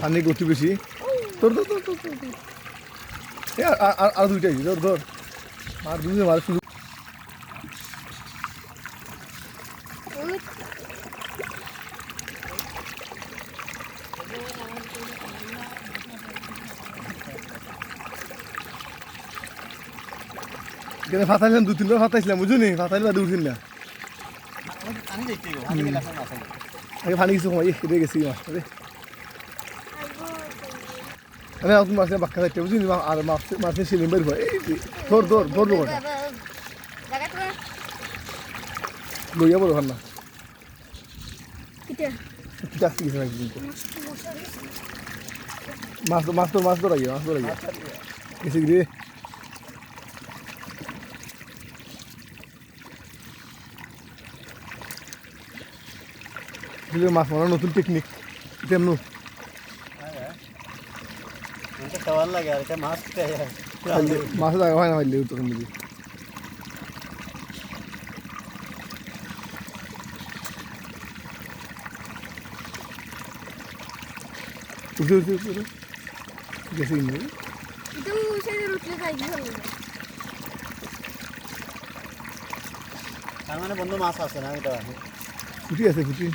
পানি গতি বেশি। তোর তোর তোর তোর তোর তোর। আর- আর- দুইটাই ধর ধর। আর দুই মার শুধু এখানে ফাতাইলাম দু তিনবার ফাতাইছিলাম বুঝুনি ফাতাইলে বাদে উঠিল না। আগে পানি কিছু কমাই রে গেছি মাছ রে আরে তুমি মাছের বাক্কা থাকতে বুঝিনি মা- আর মাছ মাছের সিলিম বের হয় এই যে, ধর ধর ধরবো কোটা লইয়া বলো খান না কিটা আসতে গেছে নাকি কিন্তু মাছ মাছ তোর মাছ ধরাই মাছ ধরাই গেছে কি রে বুঝলে মাছ মাছ লাগা হয় না মারলে তখন বুঝি উঠে উঠে উঠে। গেছে? তার মানে বন্ধু মাছ আছে না এটা ফুটি আছে ফুটি